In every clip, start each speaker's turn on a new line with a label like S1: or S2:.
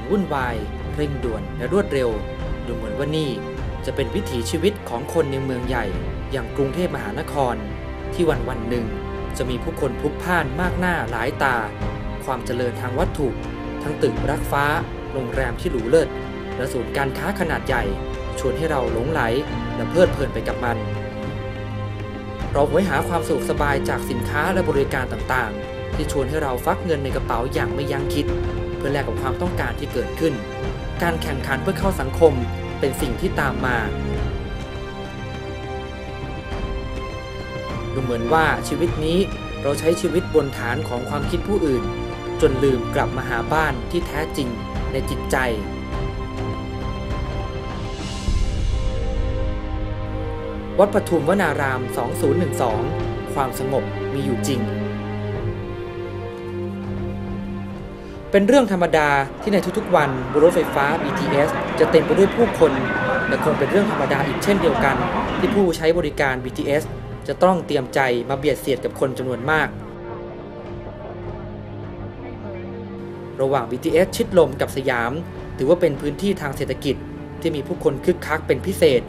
S1: นวุ่นวาย เร่งด่วนและรวดเร็ว ดูเหมือนว่านี่จะเป็นวิถีชีวิตของคนในเมืองใหญ่ อย่างกรุงเทพมหานคร ที่วันวันหนึ่งจะมีผู้คนพลุกพ่านมากหน้าหลายตา ความเจริญทางวัตถุ ทั้งตึกรักฟ้า โรงแรมที่หรูเลิศและศูนย์การค้าขนาดใหญ่ ชวนให้เราหลงไหลและเพลิดเพลินไปกับมัน เราหวยหาความสุขสบายจากสินค้าและบริการต่างๆ ที่ชวนให้เราฟักเงินในกระเป๋าอย่างไม่ยั้งคิด พื่อแลกกับความต้องการที่เกิดขึ้น การแข่งขันเพื่อเข้าสังคมเป็นสิ่งที่ตามมาดูเหมือนว่าชีวิตนี้เราใช้ชีวิตบนฐานของความคิดผู้อื่น จนลืมกลับมาหาบ้านที่แท้จริงในจิตใจ วัดปทุมวนาราม 2012 ความสงบมีอยู่จริง เป็นเรื่องธรรมดาที่ในทุกๆวันบนรถไฟฟ้า BTS จะเต็มไปด้วยผู้คนและคงเป็นเรื่องธรรมดาอีกเช่นเดียวกัน ที่ผู้ใช้บริการ BTS จะต้องเตรียมใจมาเบียดเสียดกับคนจำนวนมาก ระหว่าง BTS ชิดลมกับสยาม ถือว่าเป็นพื้นที่ทางเศรษฐกิจที่มีผู้คนคึกคักเป็นพิเศษ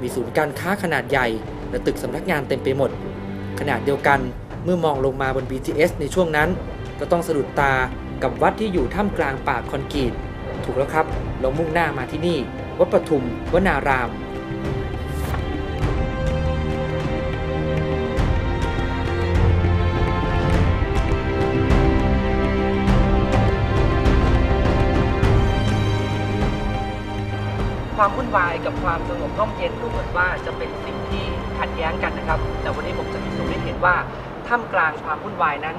S1: มีศูนย์การค้าขนาดใหญ่ และตึกสำนักงานเต็มไปหมด ขนาดเดียวกันเมื่อมองลงมาบน BTS ในช่วงนั้น ก็ต้องสะดุดตา กับวัดที่อยู่ท่ามกลางป่าคอนกรีต ถูกแล้วครับ เรามุ่งหน้ามาที่นี่ วัดปทุมวนาราม ความวุ่นวายกับความสงบร่มเย็นดูเหมือนว่าจะเป็นสิ่งที่ขัดแย้งกันนะครับ แต่วันนี้ผมจะพิสูจน์ให้เห็นว่าท่ามกลางความวุ่นวายนั้น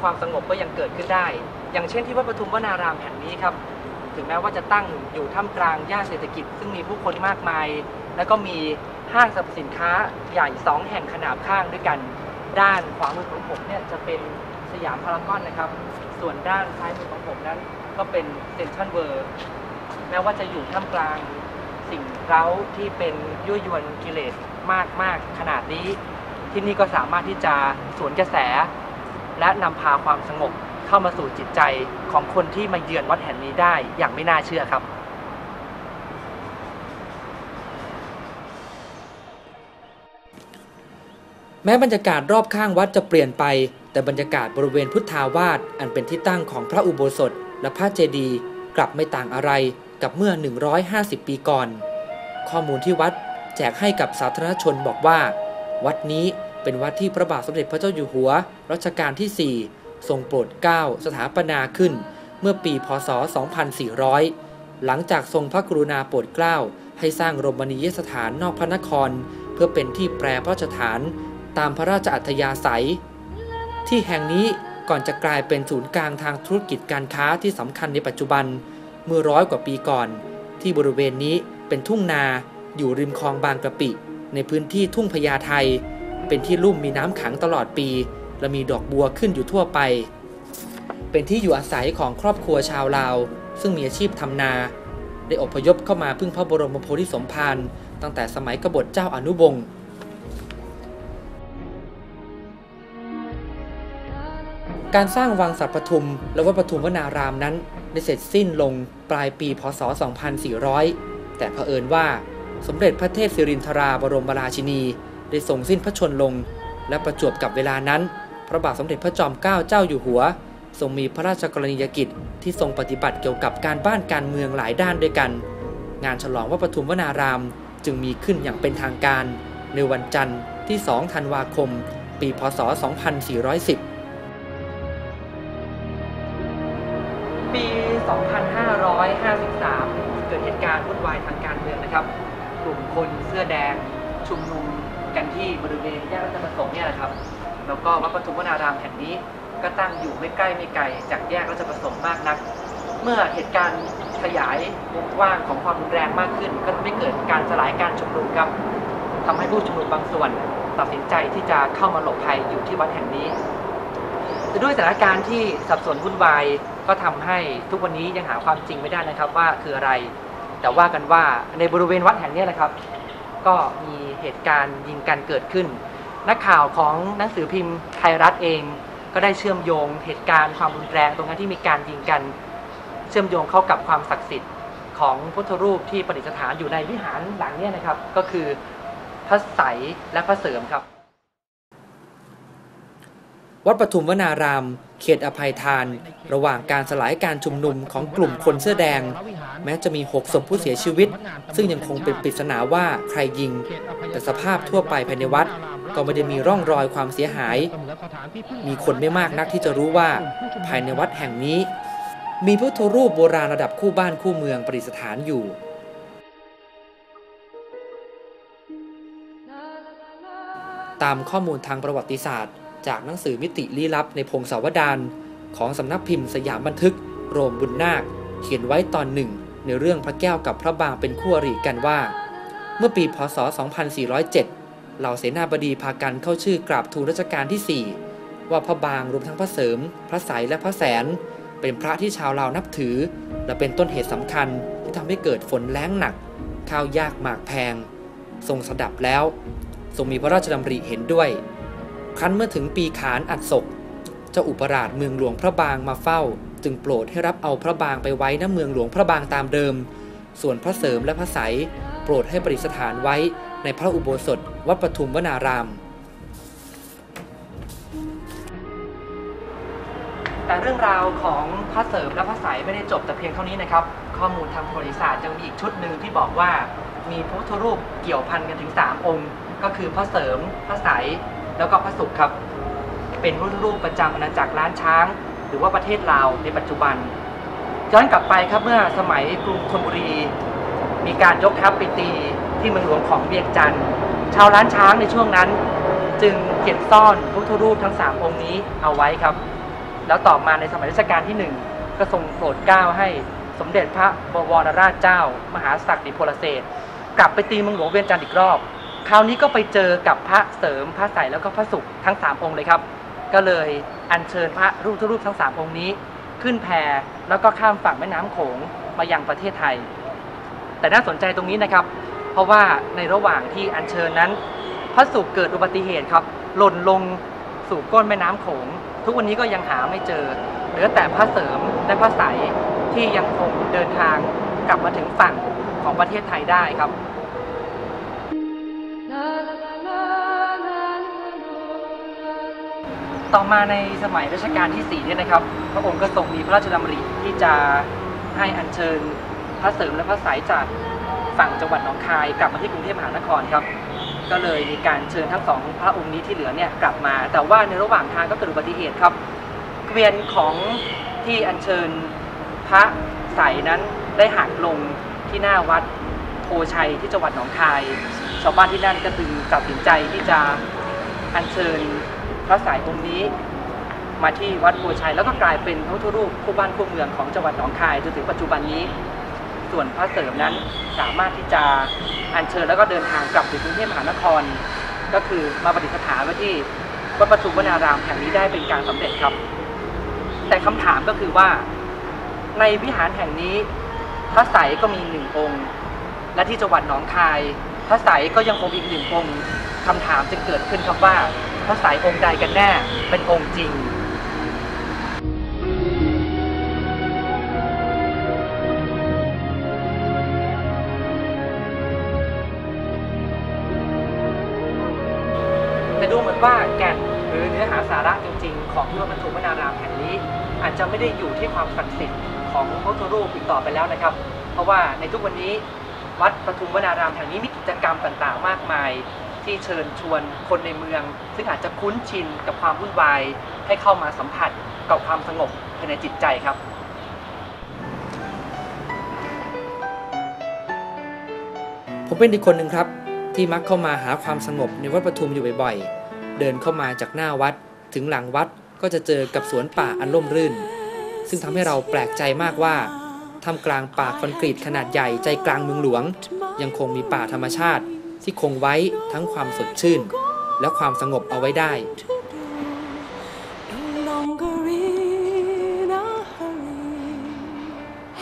S1: ความสงบก็ยังเกิดขึ้นได้ อย่างเช่นที่วัดปทุมวนารามแห่งนี้ครับ ถึงแม้ว่าจะตั้งอยู่ท่ามกลางย่านเศรษฐกิจ ซึ่งมีผู้คนมากมาย แล้วก็มีห้างสรรพสินค้าใหญ่สองแห่งขนาบข้างด้วยกัน ด้านขวามือของผมเนี่ยจะเป็นสยามพารากอนนะครับ ส่วนด้านซ้ายมือของผมนั้น ก็เป็นเซ็นทรัลเวิร์แม้ว่าจะอยู่ท่ามกลางสิ่งเร้าที่เป็นยั่วยวนกิเลสมากมากขนาดนี้ ที่นี่ก็สามารถที่จะสวนกระแส และนำพาความสงบ เข้ามาสู่จิตใจของคนที่มาเยือนวัดแห่งนี้ได้อย่างไม่น่าเชื่อครับ แม้บรรยากาศรอบข้างวัดจะเปลี่ยนไป แต่บรรยากาศบริเวณพุทธาวาสอันเป็นที่ตั้งของพระอุโบสถ และพระเจดีย์กลับไม่ต่างอะไรกับเมื่อ 150 ปีก่อน ข้อมูลที่วัดแจกให้กับสาธารณชนบอกว่า วัดนี้เป็นวัดที่พระบาทสมเด็จพระเจ้าอยู่หัวรัชกาลที่ 4 ทรงโปรดเกล้าสถาปนาขึ้น เมื่อปีพศ 2400 หลังจากทรงพระกรุณาโปรดเกล้าให้สร้างโรมนียสถานนอกพระนคร เพื่อเป็นที่แปรพระราชฐานตามพระราชอัธยาศัย ที่แห่งนี้ก่อนจะกลายเป็นศูนย์กลางทางธุรกิจการค้าที่สำคัญในปัจจุบัน เมื่อร้อยกว่าปีก่อน ที่บริเวณนี้เป็นทุ่งนาอยู่ริมคลองบางกะปิ ในพื้นที่ทุ่งพญาไทเป็นที่ลุ่มมีน้ำขังตลอดปี และมีดอกบัวขึ้นอยู่ทั่วไป เป็นที่อยู่อาศัยของครอบครัวชาวลาว ซึ่งมีอาชีพทำนา ได้อพยพเข้ามาพึ่งพระบรมโพธิสมภารตั้งแต่สมัยกบฏเจ้าอนุวงศ์การสร้างวังสัตปทุม และวัดปทุมวนารามนั้น ได้เสร็จสิ้นลงปลายปีพศ 2400 แต่เผอิญว่าสมเด็จพระเทพสิรินทราบรมราชินี ได้ส่งสิ้นพระชนลง และประจวบกับเวลานั้น พระบาทสมเด็จพระจอมเกล้าเจ้าอยู่หัว ทรงมีพระราชกรณียกิจที่ทรงปฏิบัติเกี่ยวกับการบ้านการเมืองหลายด้านด้วยกัน งานฉลองวัดปทุมวนาราม จึงมีขึ้นอย่างเป็นทางการ ในวันจันทร์ที่ 2 ธันวาคม ปี พศ 2410ปี 2553 เกิดเหตุการณ์วุ่นวายทางการเมืองนะครับ กลุ่มคนเสื้อแดงชุมนุมกันที่บริเวณแยกราชประสงค์เนี่ยแหละครับ แล้วก็วัดปทุมวนารามแห่งนี้ก็ตั้งอยู่ไม่ใกล้ไม่ไกลจากแยกราชประสงค์มากนัก เมื่อเหตุการณ์ขยายวงกว้างของความรุนแรงมากขึ้น ก็ทำให้เกิดการสลายการชุมนุมครับทำให้ผู้ชุมนุมบางส่วนตัดสินใจที่จะเข้ามาหลบภัยอยู่ที่วัดแห่งนี้ด้วยสถานการณ์ที่สับสนวุ่นวายก็ทำให้ทุกวันนี้ยังหาความจริงไม่ได้นะครับว่าคืออะไร แต่ว่ากันว่าในบริเวณวัดแห่งนี้แหละครับ ก็มีเหตุการณ์ยิงกันเกิดขึ้น นักข่าวของหนังสือพิมพ์ไทยรัฐเอง ก็ได้เชื่อมโยงเหตุการณ์ความรุนแรงตรงนั้นที่มีการยิงกัน เชื่
S2: อมโยงเข้ากับความศักดิ์สิทธิ์ของพุทธรูปที่ประดิษฐานอยู่ในวิหารหลังนี้นะครับ ก็คือพระใสและพระเสริมครับ วัดปทุมวนาราม เขตอภัยทาน ระหว่างการสลายการชุมนุมของกลุ่มคนเสื้อแดง แม้จะมี 6 ศพผู้เสียชีวิต ซึ่งยังคงเป็นปริศนาว่าใครยิง แต่สภาพทั่วไปภายในวัด ก็ไม่ได้มีร่องรอยความเสียหาย มีคนไม่มากนักที่จะรู้ว่า ภายในวัดแห่งนี้ มีพุทธรูปโบราณระดับคู่บ้านคู่เมืองประดิษฐานอยู่ตามข้อมูลทางประวัติศาสตร์ จากหนังสือมิติลี้ลับในพงศาวดารของสำนักพิมพ์สยามบันทึก โรมบุญนาค เขียนไว้ตอนหนึ่ง ในเรื่องพระแก้วกับพระบางเป็นคู่อริกันว่า เมื่อปีพศ 2407 เหล่าเสนาบดีพากันเข้าชื่อกราบทูลรัชกาลที่ 4 ว่าพระบางรวมทั้งพระเสริม พระใสยและพระแสน เป็นพระที่ชาวลาวนับถือ และเป็นต้นเหตุสำคัญที่ทำให้เกิดฝนแล้งหนัก ข้าวยากหมากแพง ทรงสดับแล้ว ทรงมีพระราชดำริเห็นด้วย ครั้นเมื่อถึงปีขานอัดศกเจ้าอุปราชเมืองหลวงพระบางมาเฝ้า จึงโปรดให้รับเอาพระบางไปไว้ณเมืองหลวงพระบางตามเดิม ส่วนพระเสริมและพระใสยโปรดให้ประดิษฐานไว้ในพระอุโบสถวัดปทุมวนาราม แต่เรื่องราวของพระเสริมและพระใสยไม่ได้จบแต่เพียงเท่านี้นะครับ ข้อมูลทางประวัติศาสตร์ยังมีอีกชุดหนึ่งที่บอกว่ามีพระพุทธรูปเกี่ยวพันกันถึง 3 องค์ ก็คือพระเสริมพระใสยแล้วก็พระศุกร์ครับ เป็นระพุทธรูปประจำอาณาจักรล้านช้าง หรือว่าประเทศลาวในปัจจุบันย้อนกลับไปครับเมื่อสมัยกรุงธนบุรี มีการยกทัพไปตีที่เมืองหลวงของเวียงจันทร์ชาวล้านช้างในช่วงนั้น จึงเก็บซ่อนพระพุทธรูปทั้ง 3 องค์นี้เอาไว้ครับ แล้วต่อมาในสมัยรัชกาลที่ 1 ก็ทรงโปรดเกล้าให้สมเด็จพระบวรราชเจ้า มหาศักดิโพลเศษกลับไปตีเมืองหลวงเวียงจันทร์อีกรอบ คราวนี้ก็ไปเจอกับพระเสริมพระใสยแล้วก็พระศุกร์ทั้ง3องค์เลยครับ ก็เลยอัญเชิญพระรูปทุรูปทั้ง3องค์นี้ ขึ้นแพแล้วก็ข้ามฝั่งแม่น้ำโขงมายังประเทศไทย แต่น่าสนใจตรงนี้นะครับ เพราะว่าในระหว่างที่อัญเชิญนั้น พระศุกร์เกิดอุบัติเหตุครับหล่นลงสู่ก้นแม่น้ำโขง ทุกวันนี้ก็ยังหาไม่เจอเหลือแต่พระเสริมและพระใสยที่ยังคงเดินทางกลับมาถึงฝั่งของประเทศไทยได้ครับ ต่อมาในสมัยรัชกาลที่4เนี่ยนะครับ พระองค์ก็ทรงมีพระราชดำริที่จะให้อัญเชิญพระเสริมและพระสายจากฝั่งจังหวัดหนองคายกลับมาที่กรุงเทพมหานครครับ ก็เลยมีการเชิญทั้งสองพระองค์นี้ที่เหลือเนี่ยกลับมา แต่ว่าในระหว่างทางก็เกิดอุบัติเหตุครับเกวียนของที่อัญเชิญพระใสยนั้นได้หักลงที่หน้าวัดโพชัยที่จังหวัดหนองคาย ชาวบ้านที่นั่นก็จึงตัดสินใจที่จะอัญเชิญ พระสายองค์นี้ มาที่วัดโพชัยแล้วก็กลายเป็นพระพุทธรูปคู่บ้านคู่เมืองของจังหวัดหนองคายจนถึงปัจจุบันนี้ ส่วนพระเสริมนั้นสามารถที่จะอัญเชิญแล้วก็เดินทางกลับถึงกรุงเทพมหานคร ก็คือมาประดิษฐานไว้ที่วัดปทุมวนารามแห่งนี้ได้เป็นการสำเร็จครับ แต่คำถามก็คือว่าในวิหารแห่งนี้พระใสยก็มีหนึ่งองค์ และที่จังหวัดหนองคาย พระใสยก็ยังคงอีกหนึ่งองค์คำถามจึงเกิดขึ้นครับว่า พระใสยองค์ใดกันแน่ เป็นองค์จริงแต่ดูเหมือนว่าแก่นหรือเนื้อหาสาระจริง ๆ ของที่วัดปฐุมวนารามแห่งนี้ อาจจะไม่ได้อยู่ที่ความศักดิ์สิทธิ์ของพระพุทธรูปอีกต่อไปแล้วนะครับ เพราะว่าในทุกวันนี้วัดปฐุมวนารามแห่งนี้มีกิจกรรมต่างๆ มากมาย ที่เชิญชวนคนในเมือง ซึ่งอาจจะคุ้นชินกับความวุ่นวายให้เข้ามาสัมผัสกับความสงบภายในจิตใจครับผมเป็นอีกคนหนึ่งครับ ที่มักเข้ามาหาความสงบในวัดปทุมอยู่บ่อยๆ เดินเข้ามาจากหน้าวัด ถึงหลังวัดก็จะเจอกับสวนป่าอันร่มรื่น ซึ่งทำให้เราแปลกใจมากว่าท่ามกลางป่าคอนกรีตขนาดใหญ่ใจกลางเมืองหลวง ยังคงมีป่าธรรมชาติ ที่คงไว้ทั้งความสดชื่น และความสงบเอาไว้ได้
S3: No longer in a hurry.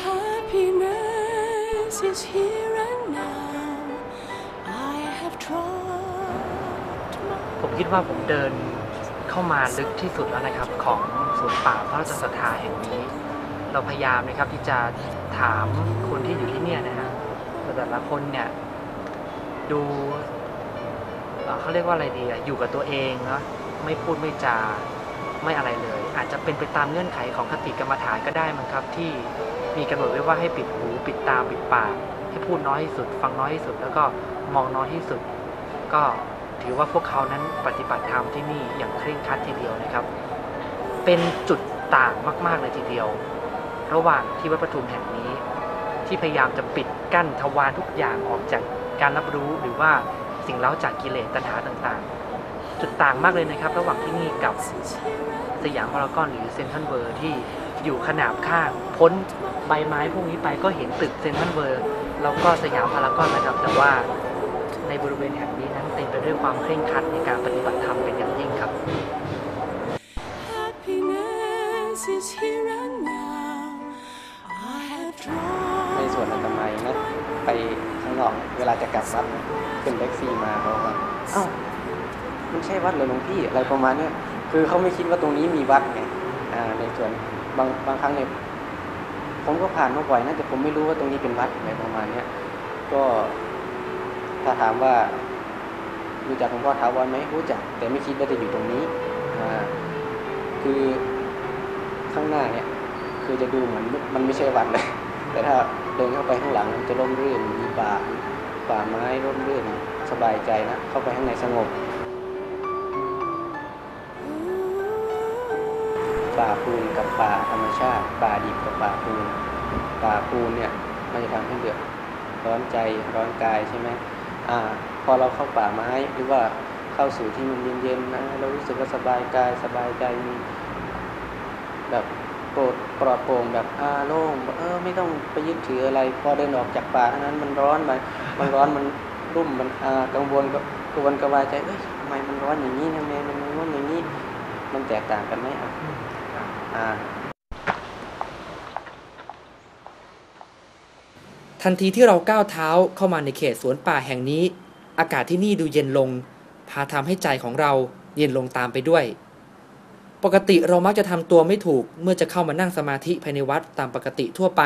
S3: Happiness is here and now. I have trod my
S2: ผมคิดว่าผมเดินเข้ามาลึกที่สุดแล้วนะครับของสวนป่าพระราชศรัทธาแห่งนี้แเราพยายามนะครับที่จะถามคนที่อยู่ที่เนี่ยนะฮะแต่แต่ละคนเนี่ย ดูเขาเรียกว่าอะไรดีอะอยู่กับตัวเองเนาะไม่พูดไม่จาไม่อะไรเลย อาจจะเป็นไปตามเงื่อนไขของคติกรรมฐานก็ได้มั้งครับ ที่มีกำหนดไว้ว่าให้ปิดหูปิดตาปิดปาก ให้พูดน้อยที่สุด ฟังน้อยที่สุด แล้วก็มองน้อยที่สุด ก็ถือว่าพวกเขานั้นปฏิบัติธรรมที่นี่อย่างเคร่งครัดทีเดียวนะครับ เป็นจุดต่างมาก ๆ เลยทีเดียว ระหว่างที่วัดประทุมแห่งนี้ ที่พยายามจะปิดกั้นทวารทุกอย่างออกจาก การรับรู้หรือว่าสิ่งเล้าจากกิเลสตัณหาต่างๆ จุดต่างมากเลยนะครับ ระหว่างที่นี่กับสยามพารากอนหรือเซนทรัลเวิร์ที่อยู่ขนาบข้างพ้นใบไม้พวกนี้ไปก็เห็นตึกเซนทรัลเวิร์แล้วก็สยามพารากอนนะครับ แต่ว่าในบริเวณแห่งนี้นั้นเต็มไปด้วยความเคร่งครัดในการปฏิบัติธรรมเป็นอย่างยิ่งครับ
S3: Happiness is here
S4: ข้างนอกเวลาจะกลับวัดขึ้นแท็กซี่มาเขาบอกว่าเอ้ามันใช่วัดเหรอหลวงพี่อะไรประมาณเนี้ยคือเขาไม่คิดว่าตรงนี้มีวัดไงอ่าในส่วนบางบางครั้งเนี่ยผมก็ผ่านมาบ่อยนะแต่ผมไม่รู้ว่าตรงนี้เป็นวัดอะไรประมาณเนี้ยก็ถ้าถามว่ารู้จักหลวงพ่อถาวรไหมรู้จัก แต่ไม่คิดว่าจะอยู่ตรงนี้อ่าคือข้างหน้าเนี่ย คือจะดูเหมือนมันไม่ใช่วัดเลย แต่ถ้า เดินเข้าไปข้างหลังมันจะร่มรื่นมีป่าป่าไม้ร่มรื่นสบายใจนะ เข้าไปข้างในสงบป่าปูนกับป่าธรรมชาติป่าดิบกับป่าปูนป่าปูนเนี่ยมันจะทำให้เดือดร้อนใจร้อนกายใช่ไหมอ่าพอเราเข้าป่าไม้หรือว่าเข้าสู่ที่มันเย็นๆนะเรารู้สึกว่าสบายกายสบายใจมีแบบ โปรดปลอดโปร่งแบบอ่าโล่งเออไม่ต้องไปยึดถืออะไร พอเดินออกจากป่าเท่านั้นมันร้อนมันมันร้อนมันรุ่มมันอ่ากังวลก็กังวลกระวายใจเอ้ยทำไมมันร้อนอย่างนี้ทำไมมันร้อนอย่างนี้ มันแตกต่างกันไหมอะอ่า
S2: ทันทีที่เราก้าวเท้าเข้ามาในเขตสวนป่าแห่งนี้ อากาศที่นี่ดูเย็นลง พาทำให้ใจของเราเย็นลงตามไปด้วย ปกติเรามักจะทำตัวไม่ถูก เมื่อจะเข้ามานั่งสมาธิภายในวัดตามปกติทั่วไป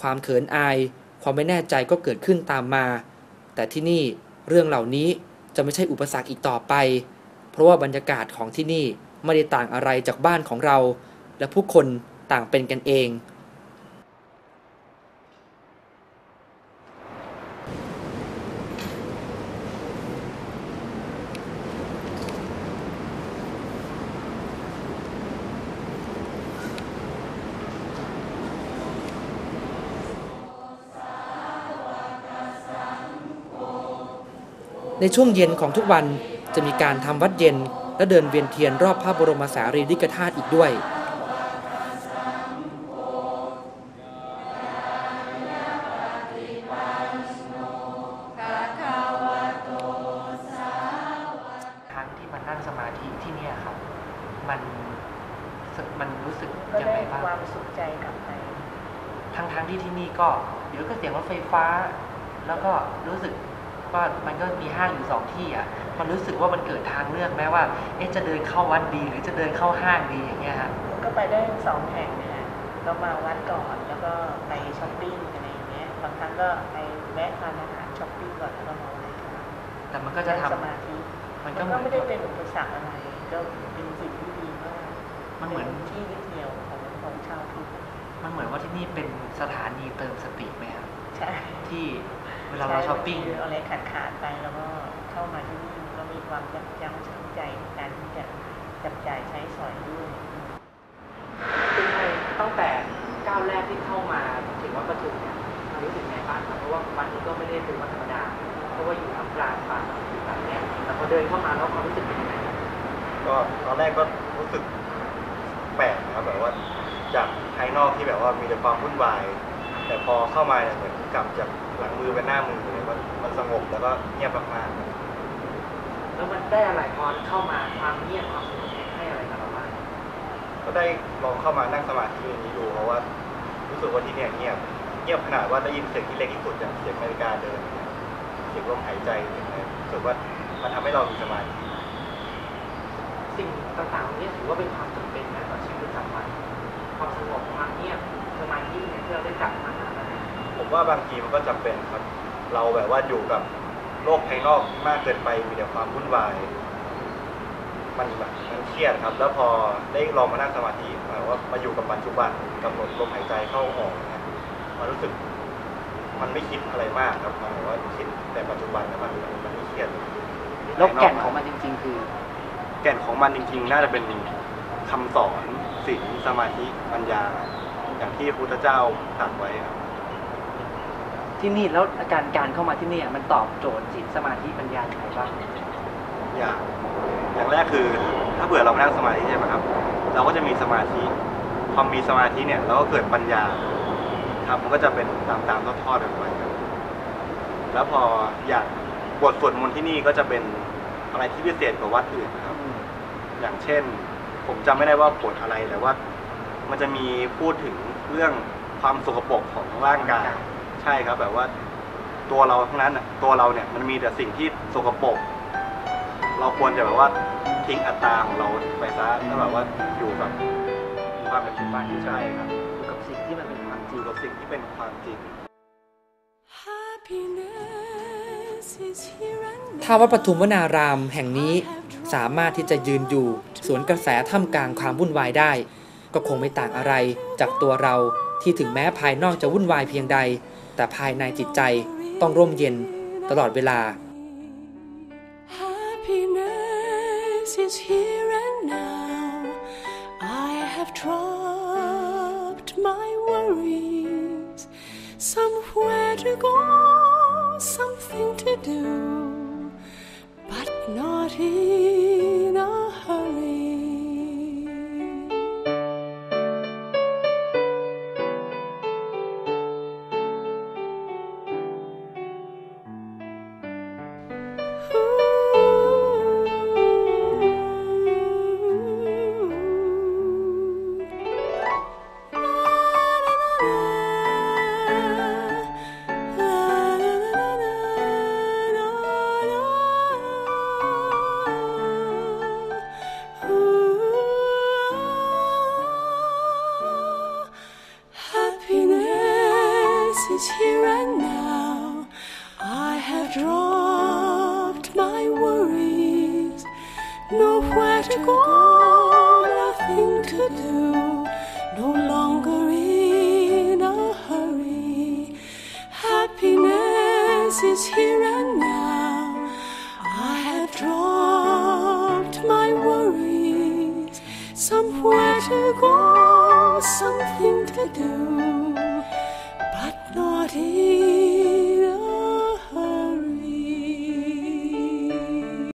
S2: ความเขินอาย ความไม่แน่ใจก็เกิดขึ้นตามมา แต่ที่นี่เรื่องเหล่านี้จะไม่ใช่อุปสรรคอีกต่อไป เพราะว่าบรรยากาศของที่นี่ไม่ได้ต่างอะไรจากบ้านของเรา และผู้คนต่างเป็นกันเอง ในช่วงเย็นของทุกวันจะมีการทำวัดเย็น และเดินเวียนเทียนรอบพระบรมสารีริกธาตุอีกด้วยครั้งที่มันนั่งสมาธิที่เนี่ยครับมันมันรู้สึก
S5: ก็
S2: ยัง
S5: ได้
S2: ไงบ้าง
S5: ความสุขใจกลับไป
S2: ทั้งทั้งที่ที่นี่ก็ เดี๋ยวก็เสียงรถไฟฟ้า แล้วก็รู้สึก ว่ามันก็มีห้างอยู่สองที่อะมันรู้สึกว่ามันเกิดทางเลือกแม้ว่าเอ๊ะจะเดินเข้าวัดดีหรือจะเดินเข้าห้างดีอย่างเงี้ยฮะ
S5: มันก็ไปได้สองแห่งนะฮะก็มาวัดก่อนแล้วก็ไปช้อปปิ้งอะไรอย่างเงี้ยบางครั้งก็ไปแวะทานอาหารช้อปปิ้งก่อนแล้วก็มาวัดค่ะ
S2: แต่มันก็จะทำ
S5: สมาธิ
S2: มัน
S5: มัน
S2: ก็เห
S5: ก็
S2: มือน
S5: ไม่ได้เป็นอุปสรรคอะไรก็เป็นสิ่งที่ดีมาก
S2: มันเหมือน
S5: ป็ที่ยึดเหนี่ยวของของชาวพุทธ
S2: มันเหมือนว่าที่นี่เป็นสถานีเติมสติไหมครับ
S5: ใช่
S2: ที่ เวลาเราช้อปปิ้ง
S5: ใช่อะไรขาดขาดๆไปแล้วก็เข้ามาที่นี่เรามีความยับยั้งชั่งใจในการที่จะจับจ่ายใช้สอยด้วย
S2: เป็นไงตั้งแต่ก้าวแรกที่เข้ามาถึงวัดประทุมเนี่ยมันรู้สึกไงบ้างครับเพราะว่าวัดนี้ก็ไม่ได้เป็นวัดธรรมดาเพราะว่าอยู่ท่ามกลางป่าแบบเนี้ยแต่พอเดินเข้ามาแล้วความรู้สึกเป็นยังไง
S6: ก็ตอนแรกก็รู้สึกแปลกนะครับแบบว่าจากภายนอกที่แบบว่ามีแต่ความวุ่นวายแต่ พอเข้ามาเนี่ยเหมือนกลับจากหลังมือไปหน้ามือเลยว่ามันสงบแล้วก็เงียบมากๆ
S2: แล้วมันได้อะไรพอเข้ามาความเงียบความสงบให้อะไรกับเราบ้าง
S6: ก็ได้ลองเข้ามานั่งสมาธิอย่างนี้ดูเพราะว่ารู้สึกว่าที่เนี่ยเงียบเงียบขนาดว่าได้ยินเสียงที่เล็กที่สุดอย่างเสียงนาฬิกาเดินเนี่ยเสียงลมหายใจอย่างเงี้ยรู้สึกว่ามันทำให้เรามีสมาธิ
S2: สิ่งต่างๆเหล่านี้ถือว่าเป็นความจำเป็นนะต่อชีวิตประจำวันความสงบความเงียบมา
S6: ผมว่าบางทีมันก็จำเป็นครับ เราแบบว่าอยู่กับโลกภายนอกมากเกินไปมีแต่ความวุ่นวาย มันแบบมันเครียดครับ แล้วพอได้ลองมานั่งสมาธิแบบว่ามาอยู่กับปัจจุบันกำหนดลมหายใจเข้าออกเนี่ยมันรู้สึก มันไม่คิดอะไรมากครับมันแบบว่าคิดแต่ปัจจุบันแล้วมันมันมันไม่เครียด
S4: แล้วแก่นของมันจริง ๆ คือ
S6: แก่นของมันจริง ๆ น่าจะเป็นคำสอนศีลสมาธิปัญญา อย่างที่พระพุทธเจ้าตรัสไว้ครับ
S4: ที่นี่แล้วอาการการเข้ามาที่นี่มันตอบโจทย์จิตสมาธิปัญญาอย่างไรบ้าง
S6: อย่างอย่างแรกคือ ถ้าเผื่อเรามานั่งสมาธิใช่ไหมครับ เราก็จะมีสมาธิพอมีสมาธิเนี่ยเราก็เกิดปัญญาครับมันก็จะเป็นตามตามๆทอดๆกันไปครับแล้วพออย่างบทสวดมนต์ที่นี่ก็จะเป็นอะไรที่พิเศษกว่าวัดอื่นนะครับ อย่างเช่น ผมจำไม่ได้ว่าบทอะไรแต่ว่า มันจะมีพูดถึงเรื่องความสกปรกของร่างกายใช่ครับแบบว่า ตัวเราทั้งนั้นน่ะตัวเราเนี่ยมันมีแต่สิ่งที่สกปรกเราควรจะแบบว่าทิ้งอัตตาของเราไปซะแล้วแบบว่าอยู่กับความเป็นปัจจุบันที่ใช่ครับ
S4: อยู่กับสิ่งที่มันเป็นความจ
S6: อ
S4: ริง
S6: ยู่กับสิ่งที่เป็นความจริง
S3: Happiness is here and
S2: ถ้าวัดปทุมวนารามแห่งนี้สามารถที่จะยืนอยู่สวนกระแสท่ามกลางความวุ่นวายได้ ก็คงไม่ต่างอะไรจากตัวเราที่ถึงแม้ภายนอกจะวุ่นวายเพียงใด แต่ภายในจิตใจต้องร่มเย็นตลอดเวลา
S3: Happiness is here and now. I have dropped my worries. Somewhere to go, something to do, but not in dropped my worries. Nowhere to go,